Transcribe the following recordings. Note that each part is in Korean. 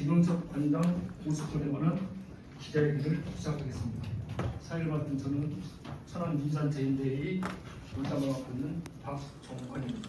김영석 관장 보수권에 관한 기자회견을 시작하겠습니다. 사회를 맡은 저는 천안 민산제인대의 원장을 맡고 있는 박정관입니다.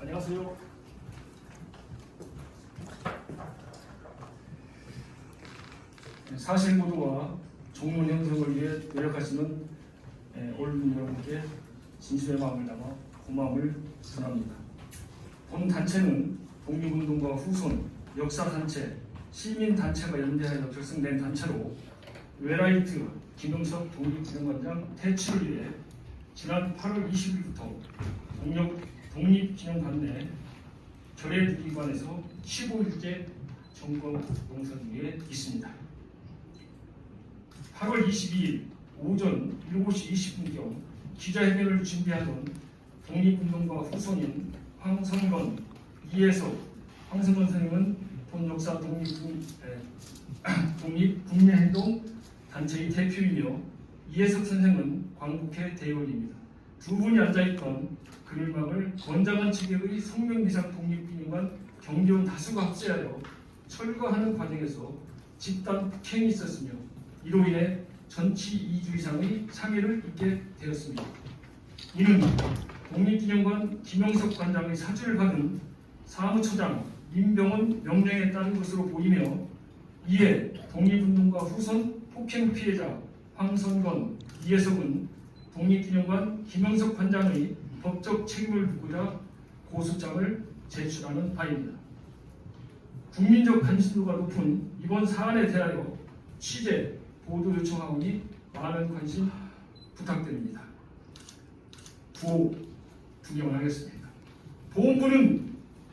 안녕하세요. 사실보도와 정문 형성을 위해 노력하시는 예, 언론 여러분께 진심의 마음을 담아 고마움을 전합니다. 본 단체는 독립운동가 후손, 역사 단체, 시민단체가 연대하여 결성된 단체로 웨라이트 김영석 독립기념관장 퇴치를 위해 지난 8월 20일부터 동력 독립기념관 내 결의기관에서 15일째 점검 농사 중에 있습니다. 8월 22일 오전 7시 20분경 기자회견을 준비하던 독립운동가 후손인 황성건, 이혜석, 황성건 선생님은 본역사 독립, 독립 국민행동 단체의 대표이며 이혜석 선생은 광국회 대의원입니다. 두 분이 앉아있던 그늘막을 권장한 측의 성명기상 독립기념관 경비원 다수가 합세하여 철거하는 과정에서 집단 폭행이 있었으며 이로 인해 전치 2주 이상의 상해를 입게 되었습니다. 이는 독립기념관 김영석 관장의 사주를 받은 사무처장 임병원 명령에 따른 것으로 보이며 이에 독립운동가 후손 폭행 피해자 황선건, 이혜석은 독립기념관 김영석 관장의 법적 책임을 묻고자 고소장을 제출하는 바입니다. 국민적 관심도가 높은 이번 사안에 대하여 취재, 보도 요청하오니 많은 관심 부탁드립니다. 구호 구경을 하겠습니다. 보험부는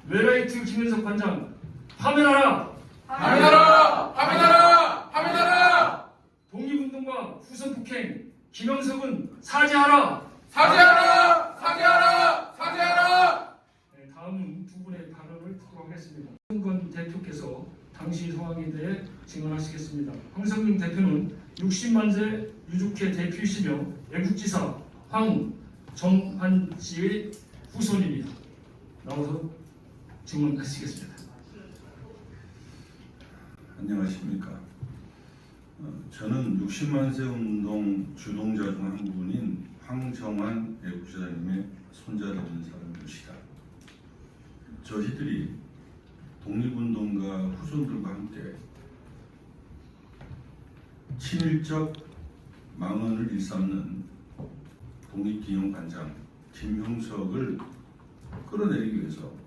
웨라이트 김현석 관장 파면하라! 하면하라! 하면하라! 하면하라! 독립운동가 후손 폭행 김영석은 사죄하라! 사죄하라! 사죄하라! 사죄하라! 네, 다음은 두 분의 발언을 듣도록 하겠습니다. 황성근 대표께서 당시 상황에 대해 증언하시겠습니다. 황성근 대표는 60만 세 유족회 대표이시며 애국지사 황정환 씨의 후손입니다. 나와서 증언하시겠습니다. 안녕하십니까. 어, 저는 60만 세 운동 주동자 중 한 분인 황정환 애국지사님의 손자되는 사람입니다. 저희들이 독립운동가 후손들과 함께 친일적 망언을 일삼는 독립기념관장 김형석을 끌어내리기 위해서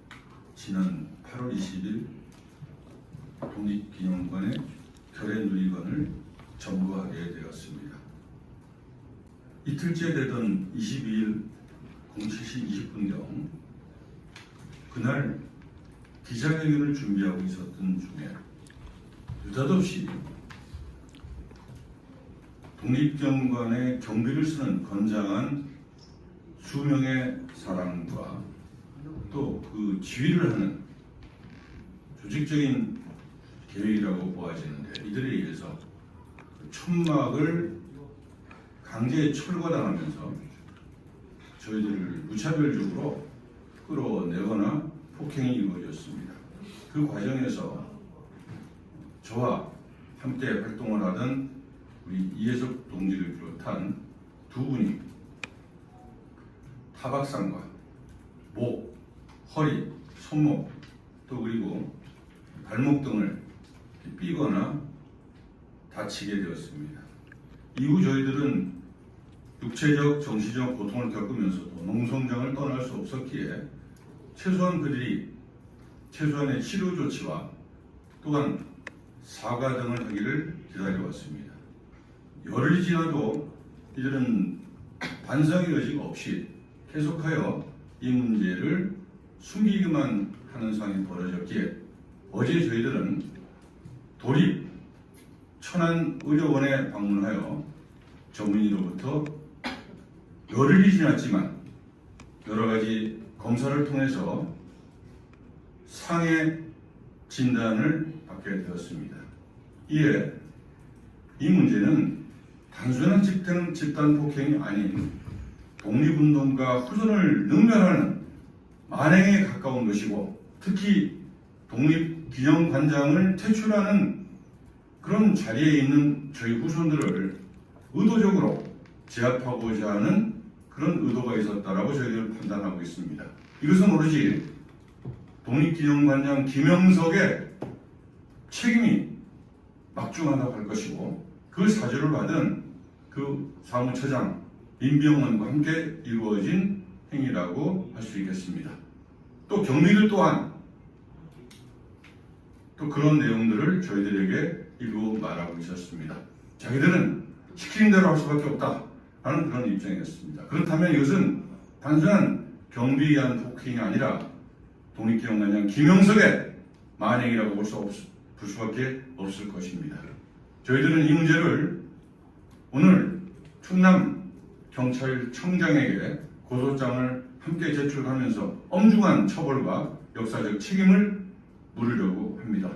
지난 8월 20일 독립기념관의 결의 누리관을 점거하게 되었습니다. 이틀째 되던 22일 07시 20분경 그날 기자회견을 준비하고 있었던 중에 느닷없이 독립기념관의 경비를 쓰는 건장한 수명의 사람과 또 그 지휘를 하는 조직적인 계획이라고 보아지는데 이들에 의해서 그 천막을 강제 철거당하면서 저희들을 무차별적으로 끌어내거나 폭행이 이루어졌습니다. 그 과정에서 저와 함께 활동을 하던 우리 이혜석 동지를 비롯한 두 분이 타박상과 목, 허리, 손목 또 그리고 발목 등을 삐거나 다치게 되었습니다. 이후 저희들은 육체적, 정신적 고통을 겪으면서도 농성장을 떠날 수 없었기에 최소한 그들이 최소한의 치료 조치와 또한 사과 등을 하기를 기다려왔습니다. 열흘이 지나도 이들은 반성의 의지가 없이 계속하여 이 문제를 숨기기만 하는 상황이 벌어졌기에 어제 저희들은 도립 천안 의료원에 방문하여 전문의로부터 열흘이 지났지만 여러 가지 검사를 통해서 상해 진단을 받게 되었습니다. 이에 이 문제는 단순한 집단, 집단 폭행이 아닌 독립운동가 후손을 능멸하는 만행에 가까운 것이고 특히 독립 기념관장을 퇴출하는 그런 자리에 있는 저희 후손들을 의도적으로 제압하고자 하는 그런 의도가 있었다라고 저희들 판단하고 있습니다. 이것은 오로지 독립기념관장 김영석의 책임이 막중하다고 할 것이고 그 사주를 받은 그 사무처장 임병원과 함께 이루어진 행위라고 할 수 있겠습니다. 또 경미들 또한 또 그런 내용들을 저희들에게 일부 말하고 있었습니다. 자기들은 시키는 대로 할 수밖에 없다 하는 그런 입장이었습니다. 그렇다면 이것은 단순한 경비에 의한 폭행이 아니라 독립기념관장 김영석의 만행이라고 볼, 수 없, 볼 수밖에 없을 것입니다. 저희들은 이 문제를 오늘 충남 경찰청장에게 고소장을 함께 제출하면서 엄중한 처벌과 역사적 책임을 물으려고 합니다.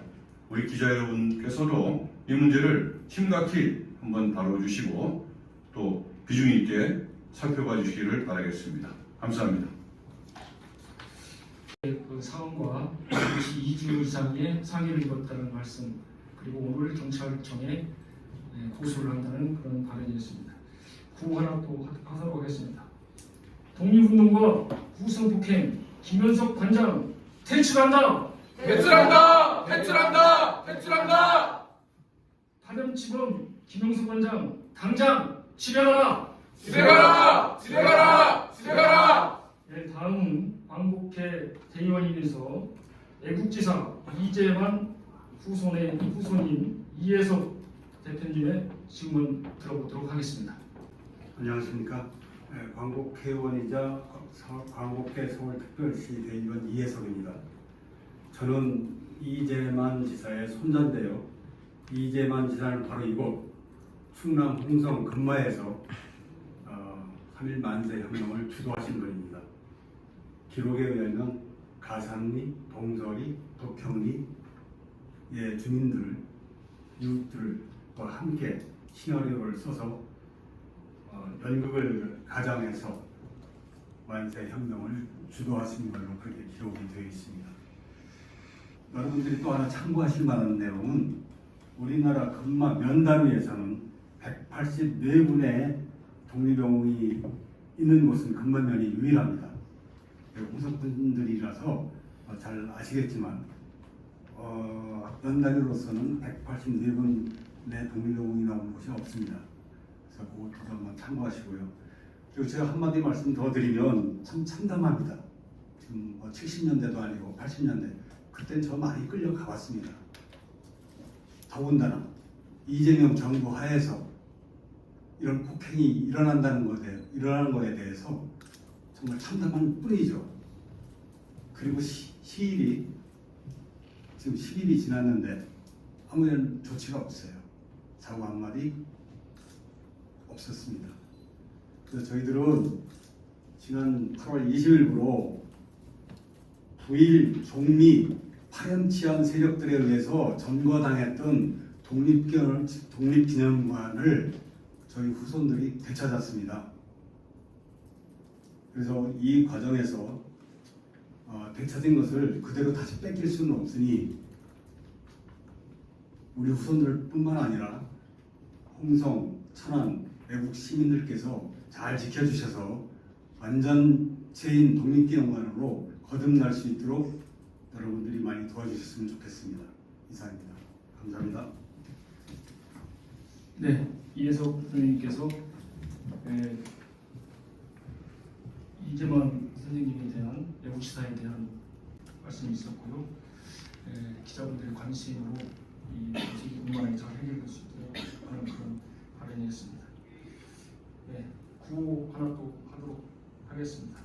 우리 기자 여러분께서도 이 문제를 심각히 한번 다뤄주시고 또 비중 있게 살펴봐 주시기를 바라겠습니다. 감사합니다. 그 사원과 이것이 2주 이상의 상해를 입었다는 말씀 그리고 오늘 경찰청에 네, 고소를 한다는 그런 발언이었습니다. 구호 하나 또 하- 하도록 하겠습니다. 독립운동과 후성폭행 김현석 관장 퇴출한다. 퇴출한다! 퇴출한다! 퇴출한다! 파렴치범 김영석 관장 당장 실행하라. 집에 가라! 집에 가라! 집에 가라! 네, 다음은 광복회 대의원님에서 애국지사 이재만 후손의 후손인 이혜석 대표님의 질문 들어보도록 하겠습니다. 안녕하십니까. 예, 광복회원이자 서- 광복회 서울특별시 대의원 이혜석입니다. 저는 이재만 지사의 손자인데요. 이재만 지사는 바로 이곳 충남 홍성 금마에서 어, 3일 만세 혁명을 주도하신 분입니다. 기록에 의하면 가상리, 동서리, 독형리의 주민들, 이웃들과 함께 시나리오를 써서 어, 연극을 가장해서 만세 혁명을 주도하신 걸로 그렇게 기록이 되어 있습니다. 여러분들이 또 하나 참고하실 만한 내용은 우리나라 금마 면다루에서는 184군의 독립영웅이 있는 곳은 금마면이 유일합니다. 후석분들이라서 어, 잘 아시겠지만 어, 연단위로서는 184분의 독립영웅이 나온 곳이 없습니다. 그래서 그것도 한번 참고하시고요. 그리고 제가 한마디 말씀 더 드리면 참 참담합니다. 지금 뭐 70년대도 아니고 80년대 그땐 저 많이 끌려가 봤습니다. 더군다나 이재명 정부 하에서 이런 폭행이 일어난다는 것에 일어나는 것에 대해서 정말 참담한 뿐이죠. 그리고 시, 시일이 지금 10일이 지났는데 아무 이런 조치가 없어요. 사고 한 마디 없었습니다. 그래서 저희들은 지난 8월 20일부로 부일, 종미, 파렴치한 세력들에 의해서 점거당했던 독립기념, 독립기념관을 저희 후손들이 되찾았습니다. 그래서 이 과정에서 어, 되찾은 것을 그대로 다시 뺏길 수는 없으니 우리 후손들뿐만 아니라 홍성, 천안, 외국 시민들께서 잘 지켜주셔서 완전체인 독립기념관으로 거듭날 수 있도록 여러분들이 많이 도와주셨으면 좋겠습니다. 이상입니다. 감사합니다. 네, 이혜석 선생님께서 에, 이재만 선생님에 대한 애국시사에 대한 말씀이 있었고요. 에, 기자분들의 관심으로 이 공간에 잘 해결될 수 있도록 하는 그런 발언이었습니다. 네, 구호 하나 또 하도록 하겠습니다.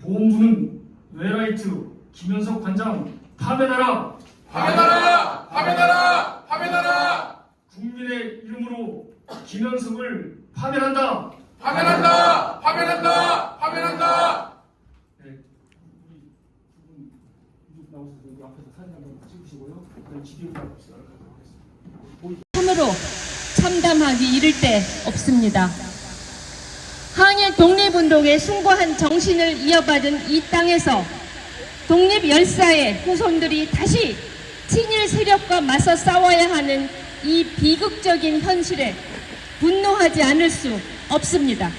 보험부는 웨라이트 김현석 관장 파면하라! 파면하라! 파면하라! 파면하라! 국민의 이름으로 김현석을 파면한다. 파면한다! 파면한다! 파면한다! 네, 우리 두분 나오셔서 여기 앞에서 사진 한번 찍으시고요. 그다음 지디오 가도록 하겠습니다. 참담하기 이를 데 없습니다. 항일 독립운동에 숭고한 정신을 이어받은 이 땅에서 독립 열사의 후손들이 다시 친일 세력과 맞서 싸워야 하는 이 비극적인 현실에 분노하지 않을 수 없습니다.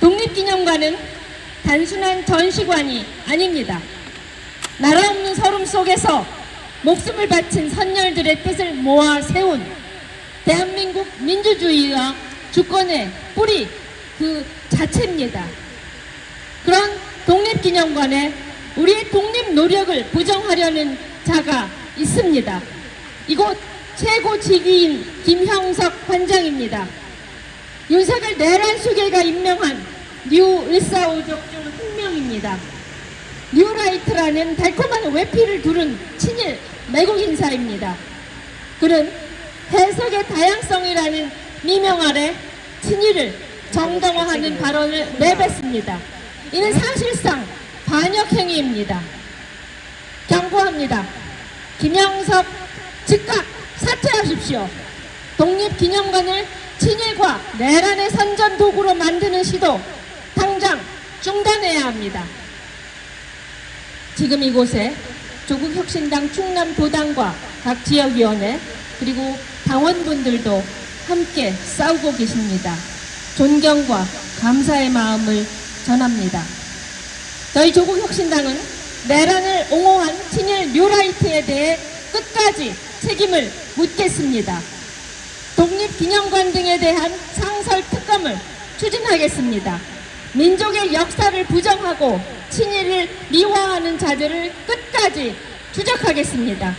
독립기념관은 단순한 전시관이 아닙니다. 나라 없는 서름 속에서 목숨을 바친 선열들의 뜻을 모아 세운 대한민국 민주주의와 주권의 뿌리 그 자체입니다. 그런 독립기념관에 우리의 독립 노력을 부정하려는 자가 있습니다. 이곳 최고 직위인 김형석 관장입니다. 윤석열 내란 수계가 임명한 뉴 일사오족 중 한 명입니다. 뉴라이트라는 달콤한 외피를 두른 친일 매국 인사입니다. 그는 해석의 다양성이라는 미명 아래 친일을 정당화하는 발언을 내뱉습니다. 이는 사실상 반역행위입니다. 경고합니다. 김영석 즉각 사퇴하십시오. 독립기념관을 친일과 내란의 선전 도구로 만드는 시도 당장 중단해야 합니다. 지금 이곳에 조국혁신당 충남도당과 각 지역위원회 그리고 당원분들도 함께 싸우고 계십니다. 존경과 감사의 마음을 전합니다. 저희 조국혁신당은 내란을 옹호한 친일 뉴라이트에 대해 끝까지 책임을 묻겠습니다. 독립기념관 등에 대한 상설 특검을 추진하겠습니다. 민족의 역사를 부정하고 친일을 미화하는 자들을 끝까지 추적하겠습니다.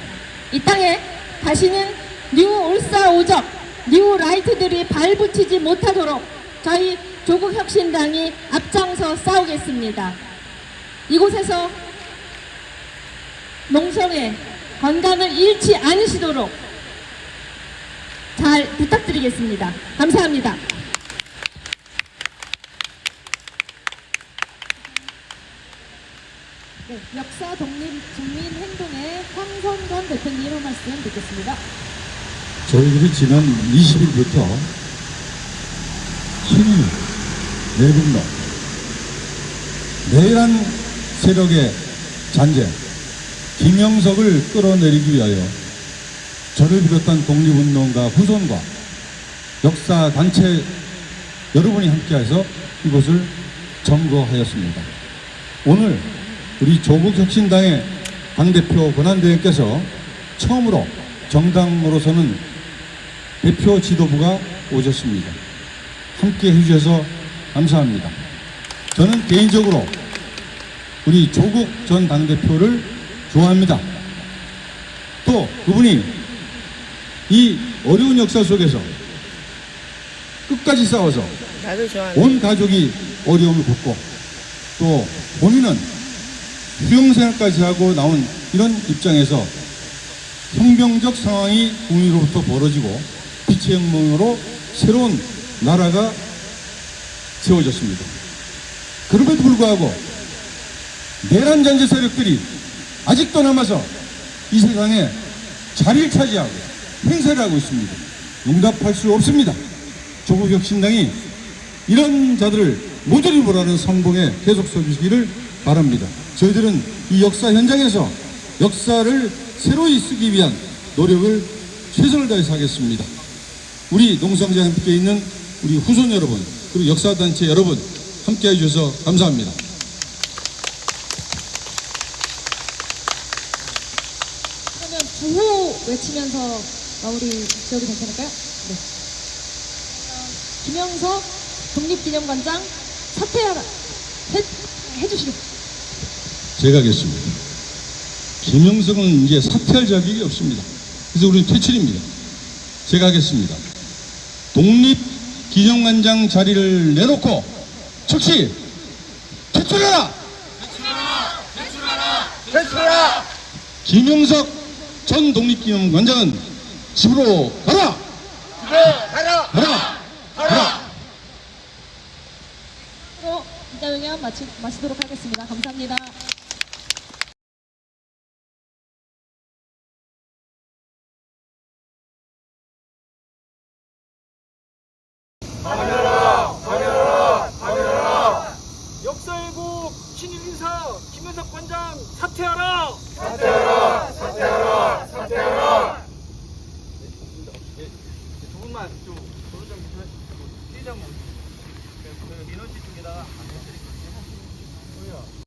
이 땅에 다시는 뉴 울사오적, 뉴 라이트들이 발붙이지 못하도록 저희 조국 혁신당이 앞장서 싸우겠습니다. 이곳에서 농성의 건강을 잃지 않으시도록 잘 부탁드리겠습니다. 감사합니다. 네, 역사 독립 국민 행동의 황선건 대표님 한 말씀 듣겠습니다. 저희들이 지난 20일부터 친일, 내국노, 내란 세력의 잔재, 김영석을 끌어내리기 위하여 저를 비롯한 독립운동가 후손과 역사 단체 여러분이 함께해서 이곳을 점거하였습니다. 오늘 우리 조국혁신당의 당대표 권한대행께서 처음으로 정당으로서는 대표 지도부가 오셨습니다. 함께 해주셔서 감사합니다. 저는 개인적으로 우리 조국 전 당대표를 좋아합니다. 또 그분이 이 어려운 역사 속에서 끝까지 싸워서 온 가족이 어려움을 겪고 또 본인은 수용생활까지 하고 나온 이런 입장에서 혁명적 상황이 국민으로부터 벌어지고 빛의 혁명으로 새로운 나라가 세워졌습니다. 그럼에도 불구하고 내란 잔재 세력들이 아직도 남아서 이 세상에 자리를 차지하고 행세를 하고 있습니다. 용납할 수 없습니다. 조국혁신당이 이런 자들을 모조리 보라는 선봉에 계속 서주시기를 바랍니다. 저희들은 이 역사 현장에서 역사를 새로이 쓰기 위한 노력을 최선을 다해서 하겠습니다. 우리 농성장에 함께 있는 우리 후손 여러분, 그리고 역사단체 여러분, 함께 해주셔서 감사합니다. 그러면 구호 외치면서 마무리 지어도 괜찮을까요? 네. 어, 김영석 독립기념관장 사퇴하라 해, 해주시겠습니다. 제가 하겠습니다. 김영석은 이제 사퇴할 자격이 없습니다. 그래서 우리는 퇴출입니다. 제가 하겠습니다. 독립기념관장 자리를 내놓고 즉시 퇴출하라! 퇴출하라! 김영석 전 독립기념관장은 집으로 가라! 집에 가라! 가라! 가라! 또 기자회견 마치, 마치도록 하겠습니다. 감사합니다. 역사의 국 신일 인사 김현석 관장 사퇴하라! 사퇴하라! 사퇴하라! 사퇴하라! 두 분만 좀 도로 좀 피해자 분, 그 민원 씨 쪽에다가